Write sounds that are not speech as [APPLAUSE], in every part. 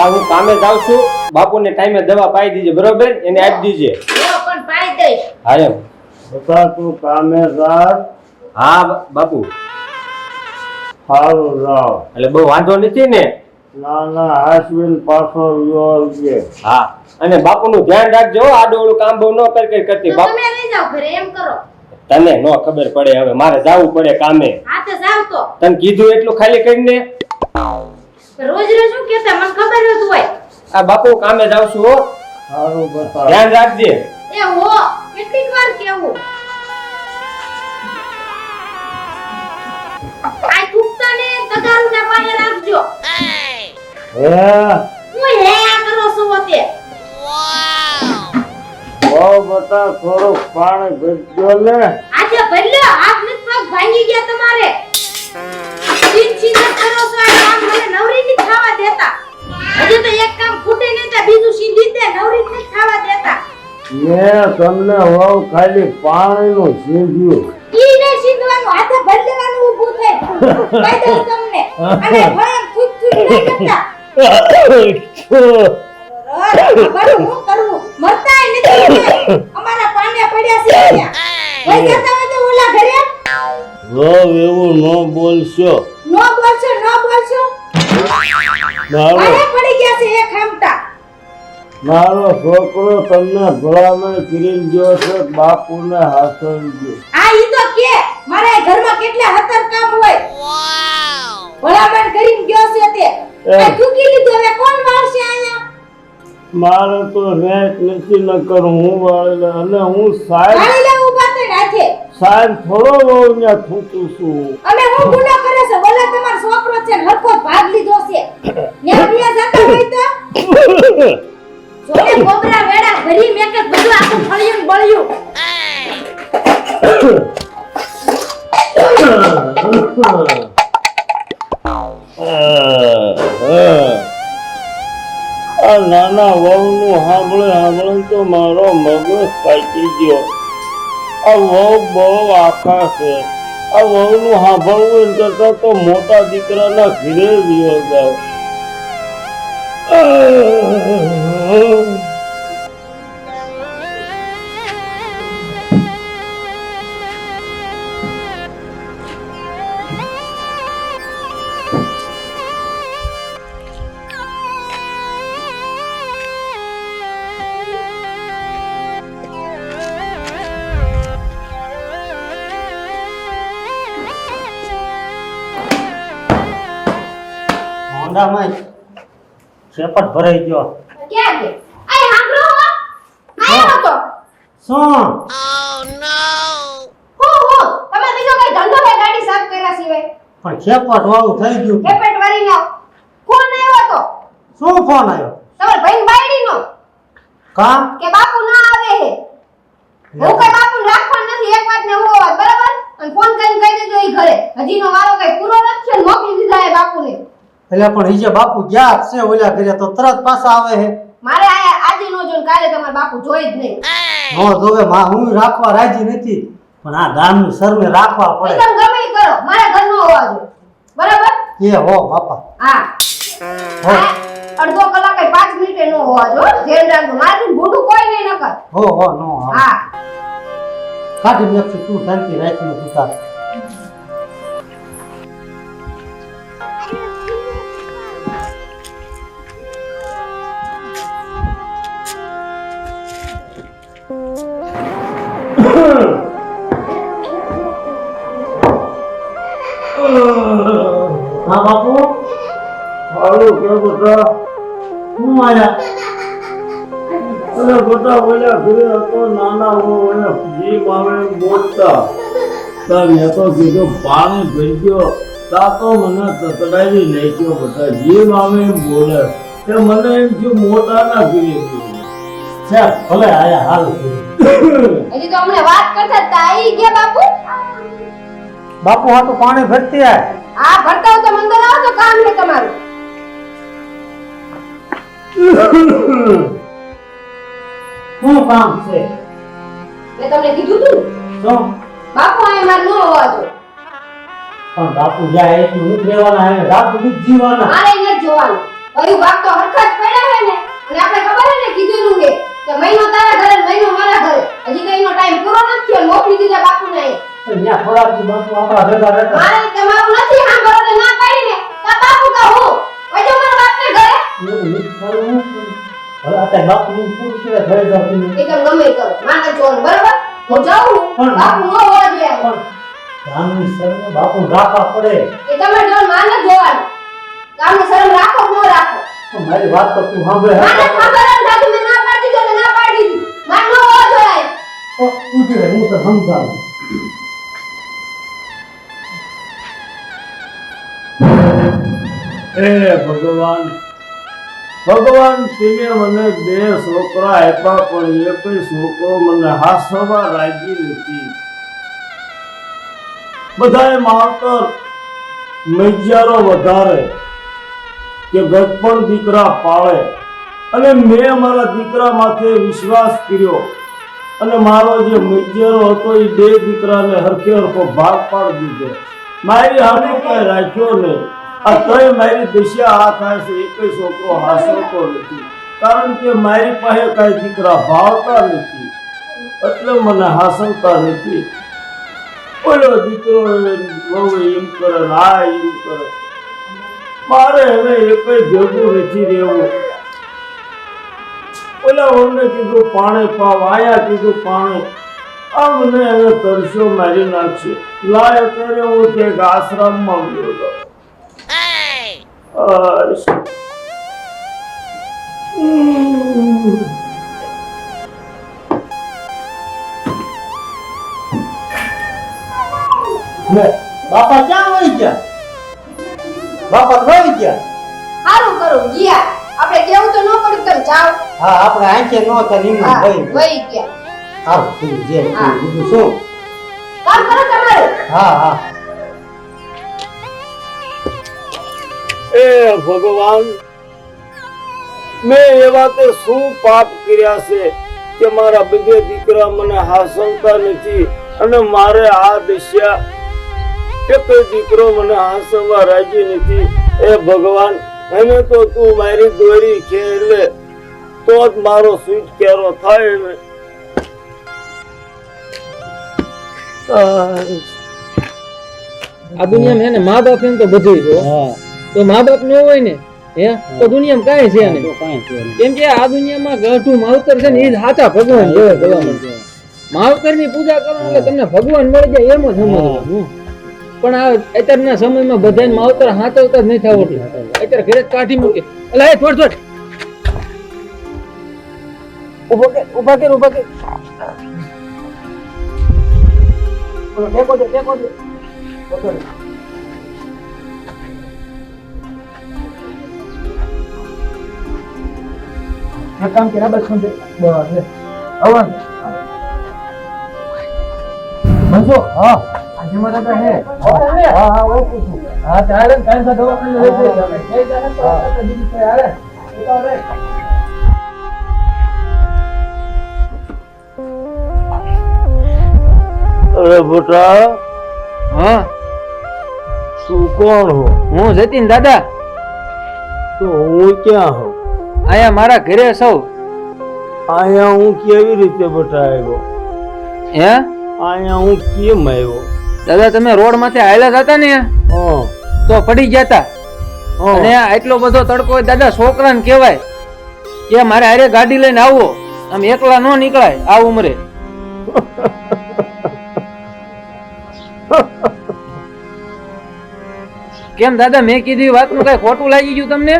આ હું કામે જાઉં છું. બાપુને ટાઈમે દવા પાઈ દીજે બરોબર? એને આપી દીજે. પણ પાઈ દઈશ. હા એમ. બતા તું કામે જા હા બાપુ. સારું જાવ એટલે બહુ વાંધો નથી ને? ના ના હાસવીન પાછો આવજે હા. અને બાપુનું ધ્યાન રાખજો હો, આડું અવળું કામ બહુ ન કર કર કરતી. બાપુ તમે લઈ જાવ ઘરે એમ કરો. તને નો ખબર પડે હવે મારે જાવું પડે કામે. હા તો જાવ તો. તને કીધું એટલું ખાલી કરીને? રોજ રોજ શું કહેતા મને ખબર જ હોય. આ બાપુ કામે જાવ છું હો. સારું બતા ધ્યાન રાખજે. એ હો કેટલીક વાર કેવું આ થૂકતા તગારું ને પાસે રાખજો. હે? હું હે કરો છો તે બહુ બતા થોડું પાણી ભરજો ને આજે ભરલો હાથ ને પગ ભાંગી ગયા તમારે. ચીન ચીન કરો છો આ કામ મને નવરી ની ખાવા દેતા. હજી તો એક કામ ખૂટે નહીં તો બીજું સીધી દે નવરી જ ખાવા દેતા. મેં તમને ખાલી સીધ્યું. ઈ ને સીધવાનું હાથે ભરી ઊભું થાય. કહી દઉં તમને. અને ભયમ થૂક થૂક નહીં કરતા. બરું હું કરું? મરતાય નથી અમારા પાંડ્યા પડ્યા છે અહીંયા. વઈ જતા હોય તો ઓલા ઘરે વહુ એવું ન બોલશો. નો બોલશો નો બોલશો? મારો પડી ગયા છે એક હામટા. મારો છોકરો તમને ભલામણ કરી ગયો છે બાપુને હાથવી ગયો. આ ઈ તો કે મારા ઘરમાં કેટલા હતર કામ હોય. ભલામણ કરીને ગયો છે તે. આ ચૂકી લીધો હવે કોણ વાળશે અહીંયા? મારે તો રેટ નથી ન કરું હું વાળેલો અને હું સાહેબ ગાડી ઊભા તે રાખે. સાહેબ થોડો બહુ ને થૂકું છું. અને હું ગુનો કરે છે બોલે તમારો છોકરો છે ને ભાગ લીધો છે. ન્યા બીયા જાતા હોય તો? જોને કોબરા વેડા ભરી મેક જ બધું આખું ફળિયું બળિયું. આ નાના વહુનું સાંભળે સાંભળે તો મારો મગજ પાકી ગયો. આ વહુ બહુ આખા છે. આ વહુનું સાંભળવું એમ કરતા તો મોટા દીકરાના ઘીરે ગયો જાવ હોન્ડામાં શેપટ ભરાઈ ગયો. ક્યાં ગયો? આય હાંભળો હો. આયો હતો. શું? હો હો. તમે બીજો કઈ ધંધો કે ગાડી સાફ કર્યા સિવાય? પણ શેપટ વાળું થઈ ગયું. કેપેટ વાળી ના કોણ આવ્યો હતો? શું ફોન આવ્યો? તમાર ભાઈ બાયડી નો કામ કે બાપુ ના આવે હે? હું કઈ બાપુ રાખવા નથી એક વાત ને હું વાત બરાબર? અને ફોન કરીને કહી દેજો એ ઘરે. હજી નો વારો કઈ પૂરો નથી ને મોકલી દીધા એ બાપુને. એટલે પણ ઈજે બાપુ ગયા છે ઓલા ઘરે તો તરત પાછા આવે છે મારે આજે નો જોન કાલે તમાર બાપુ જોઈ જ નહીં. નો જોવે માં હું રાખવા રાજી નથી. પણ આ ગામની સરને રાખવા પડે. એકદમ ગમે ઈ કરો. મારે ઘરનો હોવા જો બરાબર? એ હો બાપા. હા. હો. અડધો કલાક કે પાંચ મિનિટે નો હોવા જો ધ્યાન રાખજો. મારું મોઢું કોઈ નહીં નકર. હો હો નો. હા. કાઢી નાખશું તું શાંતિ રાખીને સુતા હા બાપુ? હાલો કે બધા હું માયા અરે બધા ઓલા ઘરે હતો નાના વહુ અને જી આવે મોટા તાર તો કીધું પાણી ભરી ગયો. તા તો મને તતડાવી નાખ્યો બધા. જે એમ બોલે તે મને એમ થયું મોટા ના ઘરે છે. ભલે આયા હાલ. હજી તો હમણાં વાત કરતા તાઈ ગયા બાપુ? બાપુ તો પાણી ભરતી આય. હા ભરતા તો મંદર આવો તો કામ ને તમારું. શું કામ છે? મેં તમને કીધું તું. શું? બાપુ આ માર નો હોવા પણ બાપુ જાય એટલું હું રહેવાના હે બાપુ નથી જીવાના મારે ન જોવાનું. કયું બાપ તો હરખા જ પડ્યા હે ને. અને આપણે ખબર હે ને કીધેલું હે કે મહિનો તારા ઘરે મહિનો મારા ઘરે. હજી કઈ નો ટાઈમ પૂરો નથી મોકલી દીધા બાપુને અહીંયા. ત્યાં થોડાક દી બાપુ આપણા ભેગા રહેતા. મારે તમારું નથી સાંભળો ને ના પાડી ને. તો બાપુ તો હું. વજો મારા બાપને ઘરે. હું કરું કરવું. હવે અત્યારે બાપુનું શું છે? ઘરે જાવ એકદમ ગમે કરો માને જોવાનું બરાબર? હું જાઉં. પણ- બાપુ નો હોવા જોઈએ પણ ગામની શરમ બાપુ રાખવા પડે. એ તમે જો માને જોવાનું. કામની શરમ રાખો કે ન રાખો? મારી વાત તો તું સાંભળે. માને જ નથી મેં ના પાડી દીધો ના પાડી દીધી. મારે ન હોવા જોઈએ તો તું રહે હું તો સમજાવું. હે ભગવાન. ભગવાન, તમે મને બે છોકરા આપ્યા, પણ એકય છોકરો મને હાસવા રાજી નથી. બધાએ માવતર મૈજારો વધારે કે ગજપણ દીકરા પાળે. અને મેં મારા દીકરા માથે વિશ્વાસ કર્યો. અને મારો જે મૈજારો હતો, એ બે દીકરાને હરખે હરખો ભાગ પાડી દીધો. મારી હામે કઈ રાખ્યો નહીં. તોય મારી દિશા આ થાય છે, એક છોકરો હાસવતો નથી. કારણ કે મારી પાસે કઈ દીકરા ભાવતા નથી. એટલે મને હાસવતા નથી. ઓલો દીકરો બહુ એમ કરે આ એમ કરે. મારે હવે એક ભેગું નથી રહેવું. ઓલા ઓમને કીધું, પાણી પાવ, આયા કીધું, પાણી. આ મને હવે તરસ્યો મારી નાખશે. લાય અત્યારે હું તે આશ્રમમાં ગયો હતો. લે, બાપા ક્યાં હોય ગયા? બાપા વહી ગયા. સારું કરું ગયા. આપણે કેવું તો ન પડ્યું તમે જાઓ હા આપણે આંખે નો હા વહી. વહી ગયા. સારું તું જે બીજું શું? કામ કરો તમારું. હા હા. એ ભગવાન મેં એવા તે શું પાપ કર્યા છે કે મારા બધે દીકરા મને હાસવતા નથી અને મારે આ દશા કે કોઈ દીકરો મને હાસવા રાજી નથી? એ ભગવાન એને તો તું મારી દોરી છે તો જ મારો છુટકારો થાય ને. આ દુનિયામાં એને ને મા બાપ એમ તો બધું જો હા. તો મા બાપ ન હોય ને હે? તો દુનિયામાં કાંઈ છે નહીં. કેમ કે આ દુનિયામાં ગઢું માવતર છે ને એ જ સાચા ભગવાન જોવે ભગવાન. માવતરની પૂજા કરો એટલે તમને ભગવાન મળી જાય એમ જ સમજવાનું પણ આ અત્યારના સમયમાં બધાને માવતર હાચવતા જ નહીં થવું અત્યારે ઘરે કાઢી મૂકે. એટલે હે થોડ થોડ ઊભો કે ઊભા કે ઊભા કે ઓલો ટેકો દે ટેકો દે. પકડ. એક કામ કે બસ સમજે બસ લે અવન બંસો હા આજે મારા તો હે હા હા ઓળખું છું હા ચાલે ને કાંઈ સાથે દવાખાને લઈ જઈએ આપણે. જઈ જાય ને તો આપણે બીજી કોઈ હાલે. એ તો રે. અરે બેટા હા તું કોણ હો આયા મારા ઘરે સૌ. અહીંયા હું કેવી રીતે બેટા આવ્યો હે? અહીંયા હું કેમ આવ્યો? દાદા તમે રોડમાંથી આવેલા હતા ને તો પડી ગયા હતા. અને આટલો બધો તડકો દાદા છોકરાને કહેવાય કે મારે હારે ગાડી લઈને આવો. આમ એકલા ન નીકળાય આ ઉંમરે. [LAUGHS] કેમ દાદા મેં કીધી વાતનું કઈ ખોટું લાગી ગયું તમને?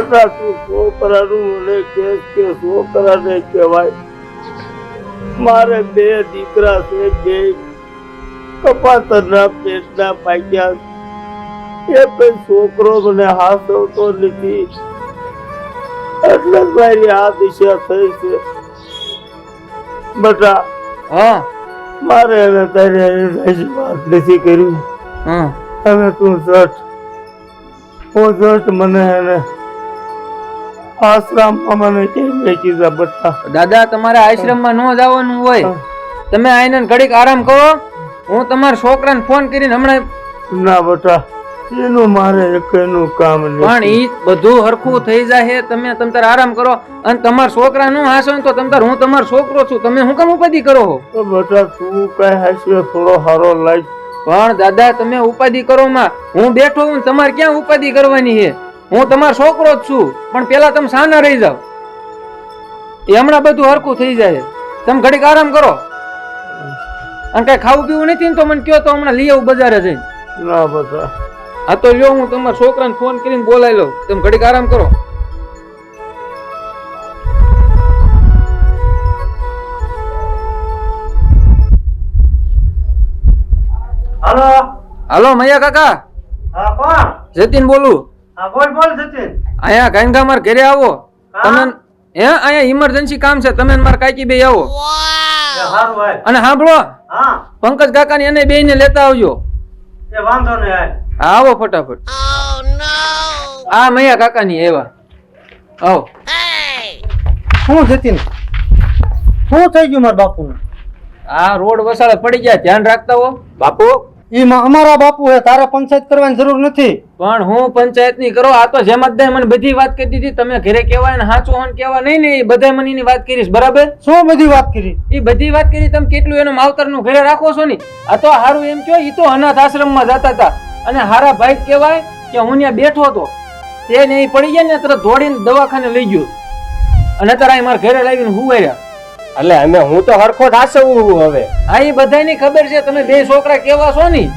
બેટા તું છોકરાનું મને કહેશ કે છોકરાને કહેવાય. મારે બે દીકરા છે બે કપાતરના પેટના પાક્યા એ કઈ છોકરો મને હાસવતો નથી. એટલે મારી આ દિશા થઈ છે. બટા હા. મારે હવે તારી વાત નથી કરી. હા. હવે તું જટ. હું જટ મને એને આશ્રમમાં અમને કેમ મેકી જા દાદા તમારે આશ્રમમાં ન જવાનું હોય. તમે આઈને ઘડીક આરામ કરો. હું તમારા છોકરાને ફોન કરીને હમણાં ના બેટા એનું મારે એકનું કામ પણ ઈ બધું હરખું થઈ જાય તમે તમ તાર આરામ કરો. અને તમારા છોકરા નું હાસો તો તમ તાર હું તમારો છોકરો છું. તમે હું કેમ ઉપાધિ કરો હો? તો બેટા તું કઈ હાસ્યો થોડો હારો લાગ પણ દાદા તમે ઉપાધિ કરો માં. હું બેઠો હું તમારે ક્યાં ઉપાધિ કરવાની છે હું તમારો છોકરો જ છું પણ પેલા તમે સાના રહી જાવ એ હમણાં બધું હરખું થઈ જાય. તમે ઘડીક આરામ કરો. અને કઈ ખાવું પીવું નથી ને તો મને કયો તો હમણાં લઈ આવું બજારે જઈને. ના બધા હા તો લ્યો હું તમારા છોકરાને ફોન કરીને બોલાવી લઉં તમે ઘડીક આરામ કરો. હાલો. હાલો મૈયા કાકા. હા કોણ? જતીન બોલું. બોલ બોલ સચિન. અહીંયા ગાંધા માર ઘરે આવો. તમે હે અહીંયા ઇમરજન્સી કામ છે તમે માર કાકી બે આવો. એ અને સાંભળો હા. પંકજ કાકા ને એને બે ને લેતા આવજો. વાંધો નહીં આવો ફટાફટ. આ મૈયા કાકા ની એવા. આવો. શું જતીન શું થઈ ગયું મારા બાપુ આ રોડ વસાળે પડી ગયા ધ્યાન રાખતા હો. બાપુ ઈ અમારા બાપુ હે તારે પંચાયત કરવાની જરૂર નથી. પણ હું પંચાયતની કરો આ તો જેમ જ મને બધી વાત કરી દીધી. તમે ઘરે કહેવાય ને સાચું હોન કહેવાય. નહીં ને એ બધા મને એની વાત કરીશ બરાબર? શું બધી વાત કરી? એ બધી વાત કરી તમે કેટલું એનો માવતરનું ઘરે રાખો છો ને? આ તો હારું એમ કયો એ તો અનાથ આશ્રમમાં જતા હતા. અને હારા ભાઈ કહેવાય કે હું ત્યાં બેઠો હતો. તે ને ઈ પડી ગયા ને તરત દોડીને દવાખાને લઈ ગયો. અને અત્યારે એ મારા ઘરે લાવીને હુવાર્યા એટલે અમે હું તો હરખો હાસવું હવે. આ એ બધાની ખબર છે તમે બે છોકરા કેવા છો ની?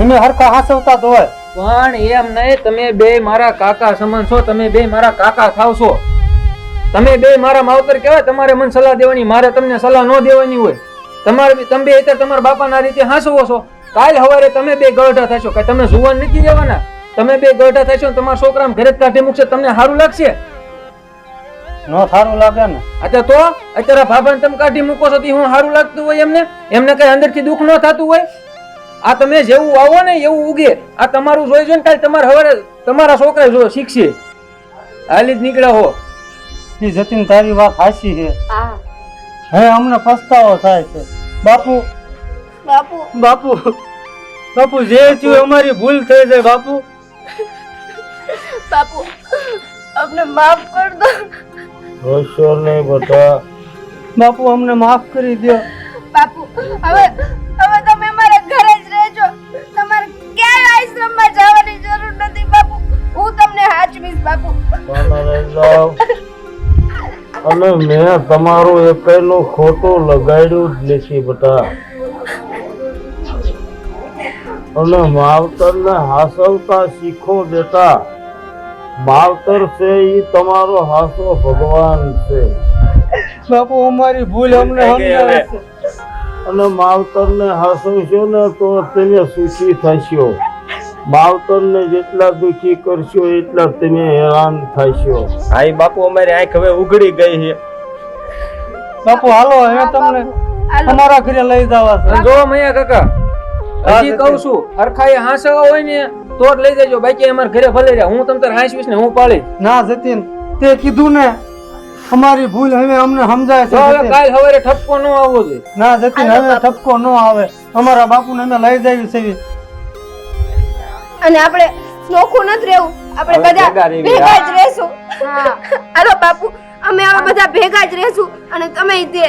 અમે હરખા હાસવતા તો હોય. પણ એમ નહીં તમે બે મારા કાકા સમાન છો તમે બે મારા કાકા થાવ છો. તમે બે મારા માવતર કહેવાય તમારે મને સલાહ દેવાની મારે તમને સલાહ ન દેવાની હોય. તમારે તમે બે અત્યારે તમારા બાપાના રીતે હાસવો છો. કાલ સવારે તમે બે ગઢા થશો. કે તમે જુવાન નથી જવાના તમે બે ગઢા થશો તમારા છોકરા ઘરે જ કાઢી મૂકશે તમને સારું લાગશે? ન સારું લાગે ને. અત્યારે તો અત્યારે ભાભાને તમે કાઢી મૂકો છો હું સારું લાગતું હોય એમને? એમને કઈ અંદરથી દુઃખ ન થતું હોય? આ તમે જેવું આવો ને એવું ઉગે. આ તમારું જોઈ જોઈને કાલે તમારે હવે તમારા છોકરા જો શીખશે. હાલી જ નીકળ્યા હો. ઈ જતીન તારી વાત હાસી છે. હે. અમને પસ્તાવો થાય છે. બાપુ. બાપુ. બાપુ. બાપુ જે થયું અમારી ભૂલ થઈ જાય બાપુ. બાપુ અમને માફ કર દો. હશો નહીં બેટા બાપુ અમને માફ કરી દો. બાપુ હવે હવે તમે મારા ઘરે જ રહેજો. તમારે ક્યાંય આશ્રમમાં જવાની જરૂર નથી બાપુ. હું તમને હાચવીશ બાપુ. જાઓ. અને મેં તમારું એકનું ખોટું લગાડ્યું જ નથી બધા. અને માવતરને હાસવતા શીખો બેટા માવતર છે એ તમારો હાસો ભગવાન છે. બાપુ અમારી ભૂલ અમને સમજાવે અને માવતર ને હાસવશો ને તો તમે સુખી થશો. માવતરને જેટલા દુખી કરશો એટલા તમે હેરાન થશો. હા બાપુ અમારી આંખ હવે ઉઘડી ગઈ છે. બાપુ હાલો હવે તમને તમારા અમારા ઘરે લઈ જવા છે. જો મૈયા કાકા. હજી કહું છું હરખાએ હાંસવા હોય ને તો જ લઈ જજો. બાકી અમારા ઘરે ભલે રહ્યા. હું તમ તાર હાંસવીશ ને હું પાળી. ના જતીન તે કીધું ને અમારી ભૂલ હવે અમને સમજાય છે હવે કાલ હવારે ઠપકો ન આવવો જોઈએ. ના જતીન હવે ઠપકો ન આવે. અમારા બાપુને અમે લઈ જઈએ છીએ. અને આપણે નોખું નથી રહેવું. આપણે બધા ભેગા. જ રહેશું. હાલો બાપુ. અમે આવા બધા ભેગા જ રહેશું અને તમે તે